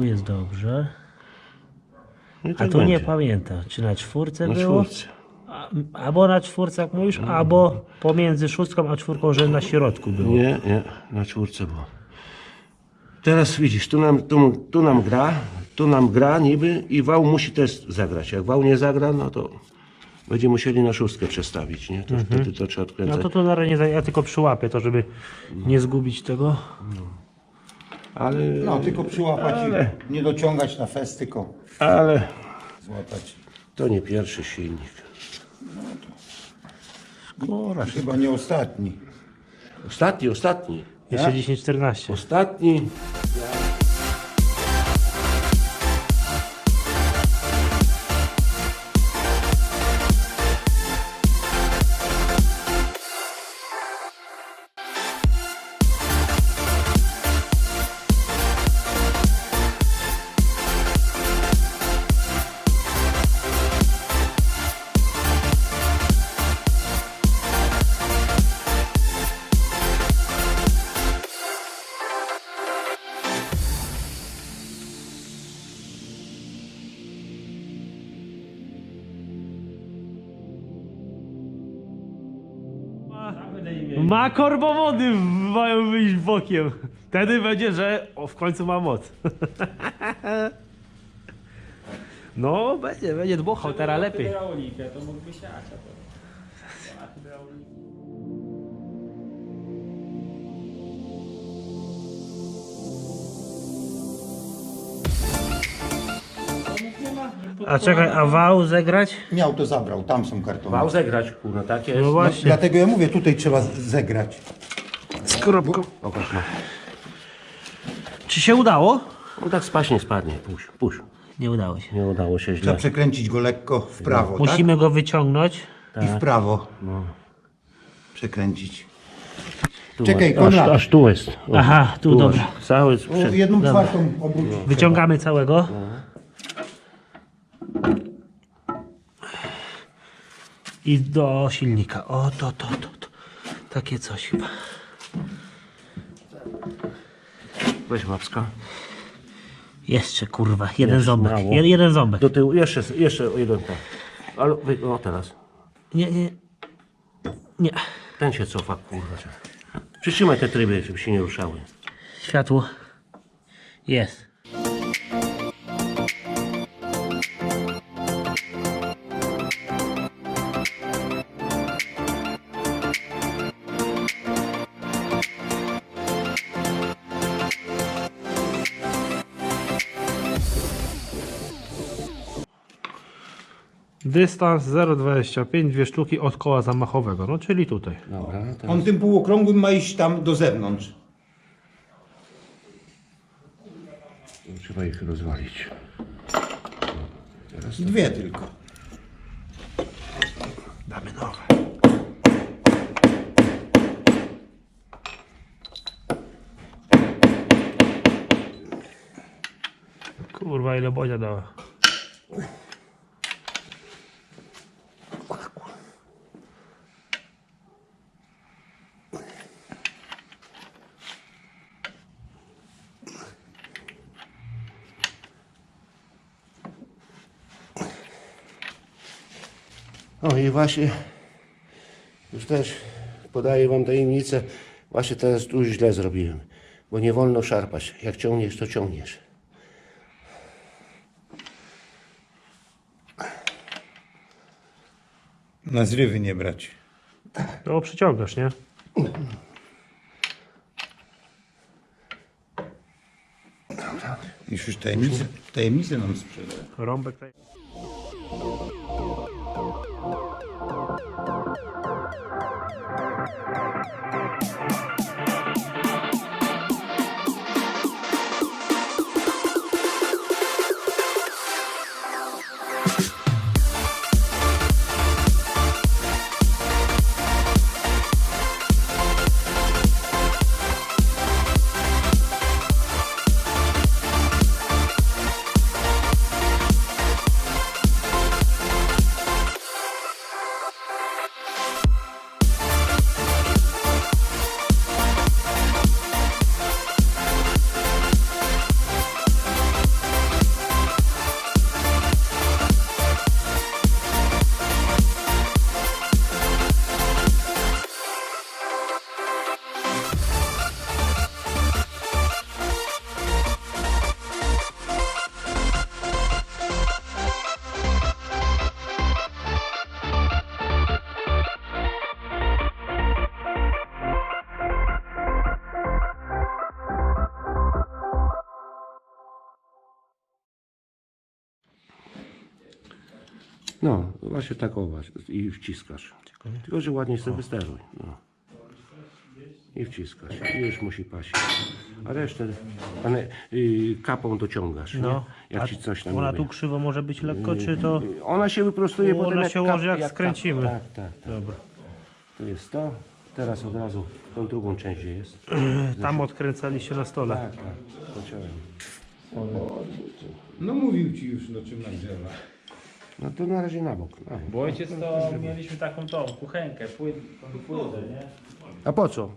Tu jest dobrze. No i A tak tu nie będzie. pamiętam, czy na czwórce Na było? czwórce. A, albo na czwórce, jak mówisz, albo pomiędzy szóstką a czwórką, że na środku było. Nie, nie, na czwórce było. Teraz widzisz, tu nam, tu, tu nam gra, tu nam gra niby i wał musi też zagrać. Jak wał nie zagra, no to będziemy musieli na szóstkę przestawić, nie? To wtedy to trzeba No odkręcać. to tu na razie nie, ja tylko przyłapię to, żeby nie zgubić tego. Ale, No, tylko przyłapać Ale- i nie dociągać na fest, tylko ale złapać. to nie pierwszy silnik. Kurwa, Chyba nie ostatni. Ostatni, ostatni. jeszcze 10-14. Ostatni. Ma korbowody mają wyjść bokiem. Wtedy będzie, że o, w końcu ma moc. No, będzie, będzie dmuchał, teraz lepiej. Hydraulikę, to mógłby siać, a to... A czekaj, a wał zegrać? Miał to zabrał, tam są kartony. Wał zegrać, kurwa, tak jest. No, no właśnie. Dlatego ja mówię, tutaj trzeba zegrać. Z kropką. Czy się udało? No tak spaść nie spadnie. Puść, puść. Nie udało się. Nie udało się Trzeba przekręcić go lekko w no. prawo, tak? Musimy go wyciągnąć. tak? I w tak. prawo. No. Przekręcić. Tu Czekaj. Konrad. Aż, aż tu jest. O, Aha, tu, masz. dobra. Cały sprzęt. Jedną czwartą. Wyciągamy całego. I do silnika. O, to, to, to, to. Takie coś chyba. Weź łapska. Jeszcze kurwa, jeden ząbek. mało. Jed, jeden ząbek. Do tyłu, jeszcze, jeszcze jeden tak. Ale, wy- o teraz. Nie, nie. Nie. Ten się cofa, kurwa. Przytrzymaj te tryby, żeby się nie ruszały. Światło. Jest. Dystans 0,25, dwie sztuki od koła zamachowego, no czyli tutaj. Dobra, On tym półokrągłym ma iść tam do zewnątrz. trzeba ich rozwalić. Dwie tylko. Damy nowe. Kurwa, ile Bodzia dała. I właśnie, już też podaję wam tajemnicę, właśnie teraz tu źle zrobiłem, bo nie wolno szarpać. Jak ciągniesz, to ciągniesz. Na zrywy nie brać. No, przyciągasz, nie? Już już tajemnicę, tajemnicę nam sprzedał. Rąbek tutaj. No, właśnie tak o właśnie. I wciskasz. Tylko, że ładnie sobie wysteruj. No. I wciskasz. I już musi paść. A resztę pane, y, kapą dociągasz. No. Nie? Jak A ci coś tam Ona nie tu krzywo może być lekko, czy to... Ona się wyprostuje Ona potem się kap- ułoży, jak kap- skręcimy. Tak, tak, tak. Dobra. To jest to. Teraz od razu tą drugą część gdzie jest. Tam odkręcaliście na stole. Tak, tak. Pociąłem. No mówił ci już, no czym nagrzewa. No to na razie na bok. Na bok. Bo ojciec to mieliśmy taką tą kuchenkę, płyn, płynę, nie? A po co?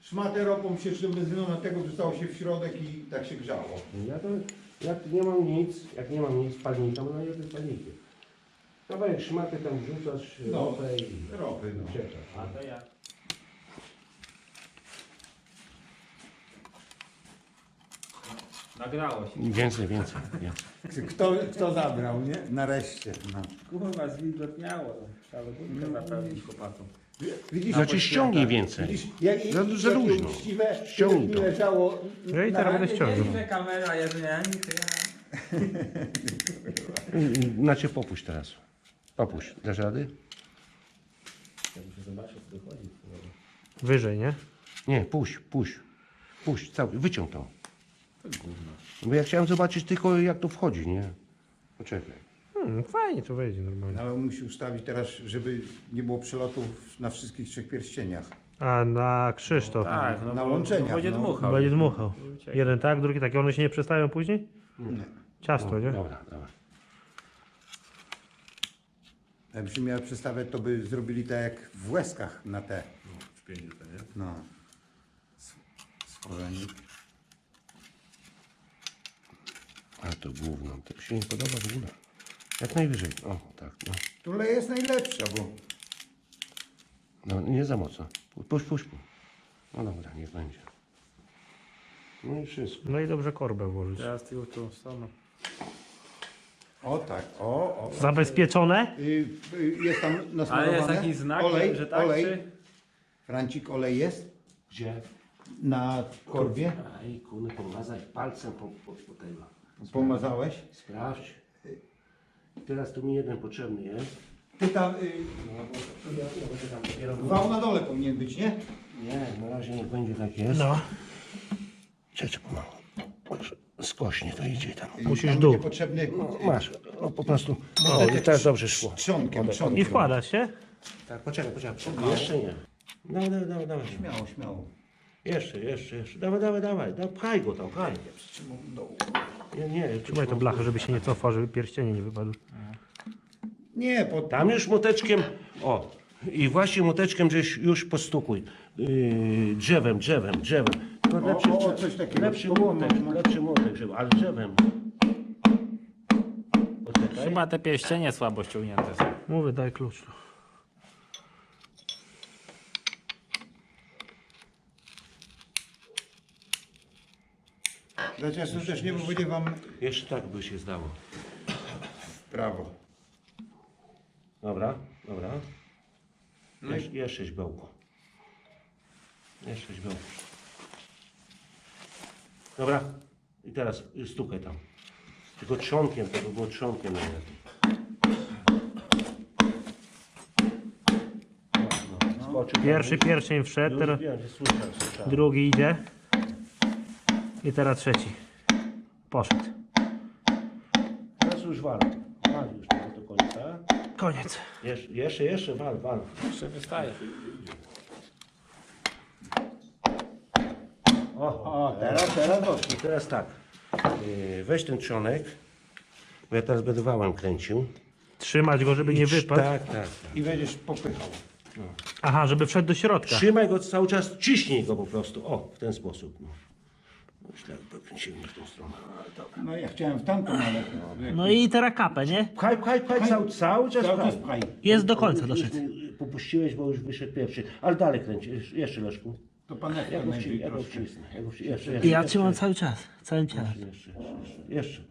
Szmatę ropą się benzyną na tego dostało się w środek i tak się grzało. Ja to, jak nie mam nic, jak nie mam nic, palnika, no ja to palnikiem. Kawałek szmaty tam wrzucasz, No. ropę i Ropy, no. czekasz. A to ja. Nagrało się. Więcej, więcej. więcej. Kto, kto zabrał, nie? Nareszcie. No. Kurwa, zwilgotniało. Trzeba budkę zapełnić. Widzisz, Znaczy ściągnij więcej. widzisz jak, Za- za jakie luźno. uczciwe, Ściągnij to. leżało No i na teraz będę ściągnął. Mieliśmy kamera, to ja... Znaczy popuść teraz. Popuść. Dasz rady? Ja muszę zobaczyć, co wychodzi. Wyżej, nie? Nie, puść, puść. Puść, cały, wyciąg to. Bo ja chciałem zobaczyć tylko jak to wchodzi, nie? Poczekaj. Hmm, fajnie to wejdzie normalnie. Ale musi ustawić teraz, żeby nie było przelotów na wszystkich trzech pierścieniach. A na Krzysztof. Tak, no Na bo- łączeniach, bo Będzie no. dmuchał. Będzie dmuchał. Jeden tak, drugi tak. I one się nie przestają później? Nie. Ciasto, nie? Dobra, dobra. Jakbyśmy miał przestawiać, to by zrobili tak jak w łezkach na te. No. Stworzeni. A to gówno. To się nie podoba w ogóle. Jak najwyżej. O, tak. No, Tule jest najlepsza, bo no nie za mocno. Puść, puść, puść. No dobra, niech będzie. No i wszystko. No i dobrze korbę włożyć. Teraz ty tą stroną. o tak, o, o. Zabezpieczone? Y, y, jest tam nasmarowane. Ale jest taki znak, olej, że tak olej. czy... Francik, olej jest Gdzie? na korbie. Aj, kurde, pomazać palcem po, po, po tego. Pomazałeś. Sprawdź. Teraz tu mi jeden potrzebny jest. Ty tam, y, Ja, ja będę tam dopiero... wał na dole powinien być, nie? Nie, na razie niech będzie tak jest. No. Czekaj pomału. Masz, Skośnie to idzie tam. Musisz tam dół. będzie potrzebny No, masz, no po prostu. O, i teraz dobrze szło. trzonkiem, I trzonkiem. wkłada się? Tak, poczekaj, poczekaj. Jeszcze nie. Dawaj, dawaj, dawaj, dawaj. Śmiało, śmiało. Jeszcze, jeszcze, jeszcze. Dawaj, dawaj, dawaj. dawaj. Pchaj go tam, pchaj. Nie, nie. Trzymaj to blachę, żeby się nie cofał, żeby pierścienie nie wypadły. Nie, pod... Tam już moteczkiem, o, i właśnie moteczkiem żeś już postukuj. Yy, drzewem, drzewem, drzewem. No, lepszy, o, coś takiego. lepszy młotek, lepszy młotek, żeby, ale drzewem. Poczekaj. Chyba te pierścienie słabo ściągnięte są. Mówię, daj klucz. Dać też nie będzie wam Jeszcze tak by się zdało. w prawo. Dobra, dobra. Jesz, jeszcze źbełko. Jeszcze źbełko. Dobra. I teraz stukaj tam. Tylko trzonkiem, to by było trzonkiem najlepiej. No, no. Skoczył tam Pierwszy już. pierścień wszedł, Już teraz wiem, że słyszałem, słyszałem. drugi idzie. I teraz trzeci. Poszedł. Teraz już wal. Wal już tego do końca. Koniec. Jeszcze, jeszcze, jeszcze wal, wal. Jeszcze wystaje. O, O, teraz, teraz doszło. I teraz tak. Yy, Weź ten trzonek. Bo ja teraz będę wałem kręcił. Trzymać go, żeby nie wypadł. Tak, tak. I będziesz popychał. Aha, żeby wszedł do środka. Trzymaj go cały czas, ciśnij go po prostu. O, w ten sposób. No. Myślę, że kręcimy w tą stronę. Dobra. No ja chciałem w tamtą, ale... No i teraz kapę, nie? Pchaj, pchaj, pchaj, cały, cały czas Cały czas pchaj. Jest do końca Już doszedł. mi Popuściłeś, bo już wyszedł pierwszy. Ale dalej kręć, jeszcze- jeszcze Leszku. To panewka Ja go, wci- ja go troszkę. wcisnę. Ja go wci- jeszcze, jeszcze, Ja jeszcze, trzymam cały czas, całym ciałem. Jeszcze, jeszcze, jeszcze, jeszcze.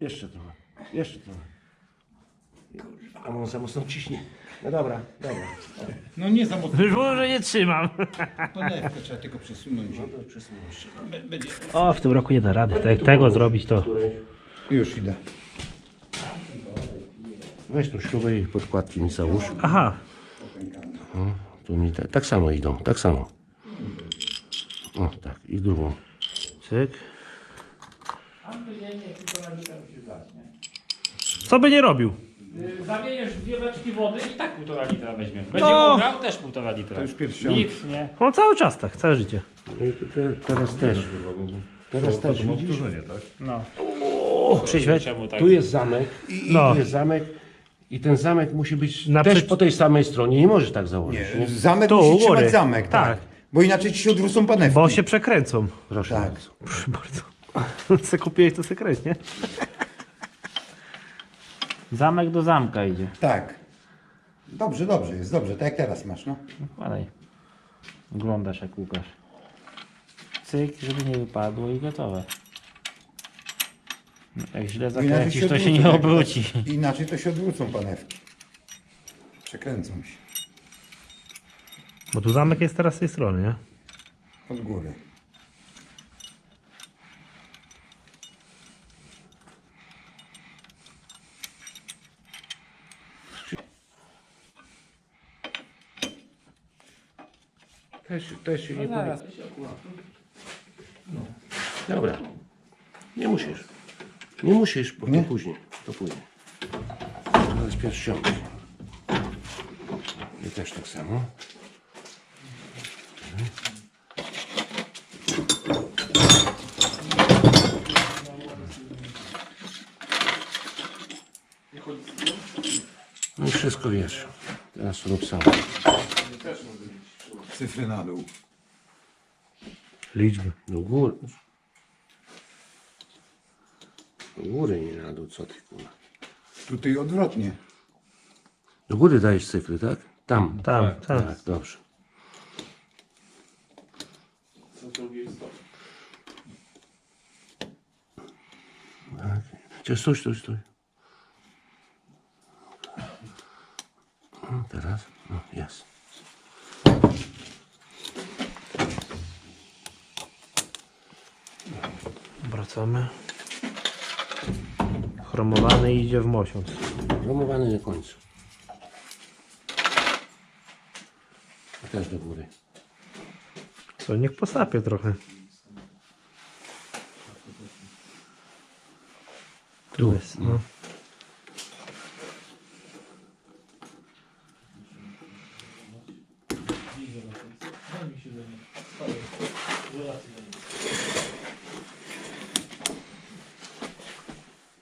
Jeszcze trochę. Jeszcze trochę. A on za mocno ciśnie. No dobra, dobra. No nie za mocno. Już że nie trzymam. Panewkę trzeba tylko przesunąć. No to. Be- Będzie... O, w tym roku nie da rady. Tak, tego zrobić to. Już idę. Weź tą śrubę i podkładki mi załóż. Aha, Tu mi te, tak samo idą, tak samo. O, tak, i drugą. cyk. Co by nie robił? Y, Zamieniesz dwie beczki wody i tak półtora litra weźmie. Będzie No. no. grał też półtora litra. To już pierścionki. Nic, nie? On cały czas tak, całe życie. No teraz też. Teraz też widzisz? No. Przyświeć. Czemu tak? Tu jest zamek i, No. i tu jest zamek. I ten zamek musi być Na też przeci- po tej samej stronie. Nie możesz tak założyć. Nie. Nie, zamek Tu, musi góry. trzymać zamek, tak. Tak. Bo inaczej ci się odwrócą panewki. Bo się przekręcą. Proszę Tak. bardzo. Proszę bardzo. Se kupiłeś to sekret, nie? Zamek do zamka idzie. Tak. Dobrze, dobrze, jest dobrze, tak jak teraz masz, no. Wkładaj. Oglądasz jak Łukasz. Cyk, żeby nie wypadło i gotowe. No, Jak źle Bo zakręcisz, to się odwrócą, nie jak- obróci. Inaczej to się odwrócą panewki. Przekręcą się Bo tu zamek jest teraz z tej strony, nie? od góry. Też, też się nie Zaraz. Dobra. Nie musisz. Nie musisz, bo Nie? to później. To później. Teraz pierścionki. I też tak samo. No i wszystko wiesz. Teraz rób sam. Cyfry na dół. Liczby. Do góry. Do góry nie na dół, co ty kurwa. Tutaj odwrotnie. Do góry dajesz cyfry, tak? Tam. Tam, tam. Tak, dobrze. Tak. Gdzie stój, stój, stój. No, teraz? No, jest. Wracamy. Chromowany idzie w mosiąc. Promowany na końcu. A też do góry. Co, niech posapie trochę. Tu jest, no.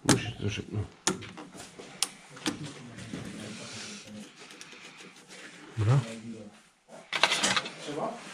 Musisz troszkę. No. Dobra.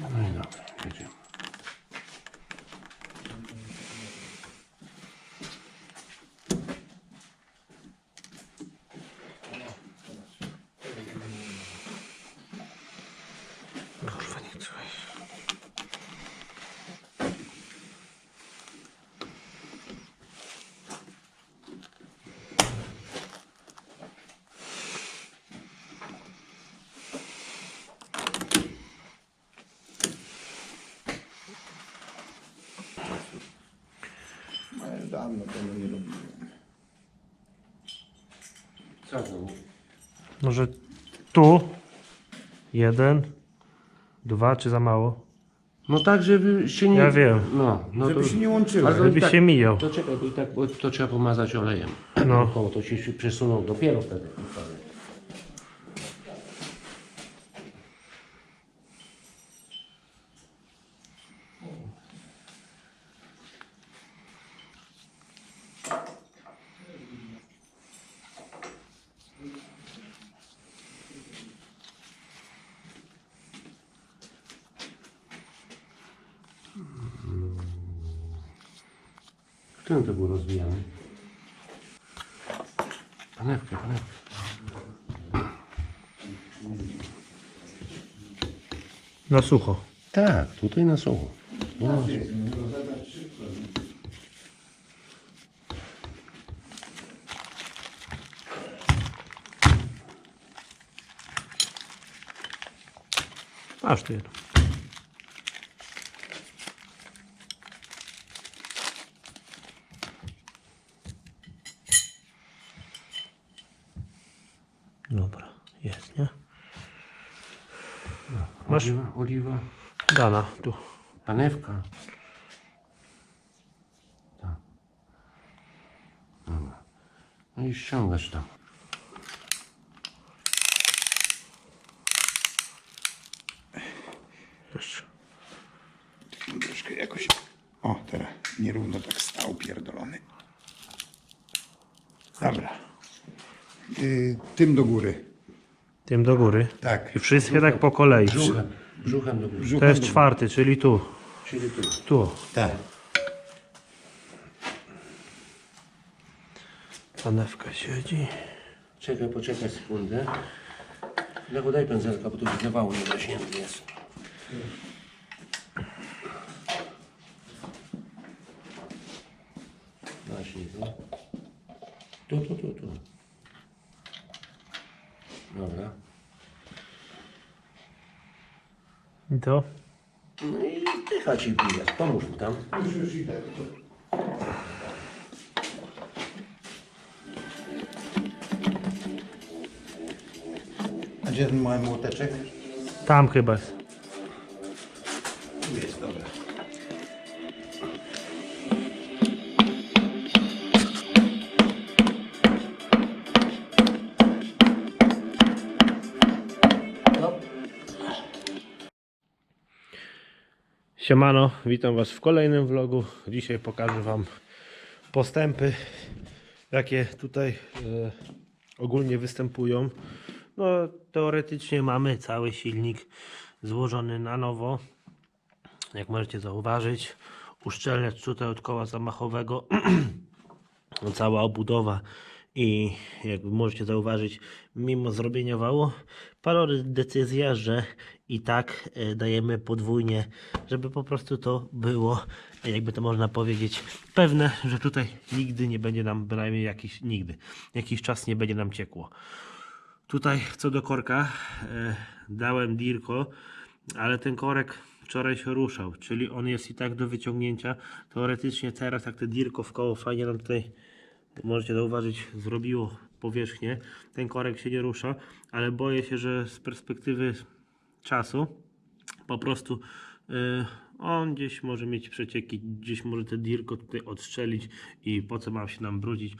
No i dobra, jedziemy. Kurwa, nie chcę. Ale dawno tego nie robiłem. Co to? Może tu jeden, dwa, czy za mało? No tak, żeby się nie... Ja wiem. No, no Żeby to... się nie łączyły. Ale to Żeby tak- się mijał. To czekaj, to, i tak, bo to trzeba pomazać olejem. No. Koło to się przesunął dopiero wtedy. Którym to było rozwijane? Panewkę, panewkę. Na sucho. Tak, tutaj na sucho. No. Aż ty. Dobra, jest, nie? Masz? Oliwa, oliwa. Dana, tu. Panewka. Tak. Dobra. No i ściągasz tam. Jeszcze. Troszkę jakoś... O, teraz nierówno tak stał pierdolony. Dobra. Y, tym do góry. Tym do góry. Tak. I wszystkie tak po kolei. Brzuchem. Brzuchem do góry. To Brzuchem jest do góry. czwarty, czyli tu. Czyli tu. Tu. Tak. Panewka siedzi. Czekaj, poczekaj sekundę. Lego daj pędzelka, bo tu widzę wał niedośnięty jest. Właśnie tu. Tu, tu, tu, tu. Dobra. I to? No i dycha ci bije. Pomóż mu tam. A gdzie ten mały młoteczek? Tam chyba jest. Siemano, witam Was w kolejnym vlogu. Dzisiaj pokażę Wam postępy, jakie tutaj e, ogólnie występują. No, teoretycznie mamy cały silnik złożony na nowo. Jak możecie zauważyć, uszczelniacz tutaj od koła zamachowego, cała obudowa i jak możecie zauważyć, mimo zrobienia wału, padła decyzja, że i tak e, dajemy podwójnie, żeby po prostu to było, jakby to można powiedzieć, pewne, że tutaj nigdy nie będzie nam, bynajmniej jakiś, nigdy, jakiś czas nie będzie nam ciekło. Tutaj co do korka e, dałem dirko, ale ten korek wczoraj się ruszał, czyli on jest i tak do wyciągnięcia. Teoretycznie teraz jak te dirko w koło fajnie nam tutaj możecie zauważyć zrobiło powierzchnię. Ten korek się nie rusza, ale boję się, że z perspektywy czasu po prostu y, on gdzieś może mieć przecieki, gdzieś może te dirko tutaj odstrzelić i po co ma się nam brudzić.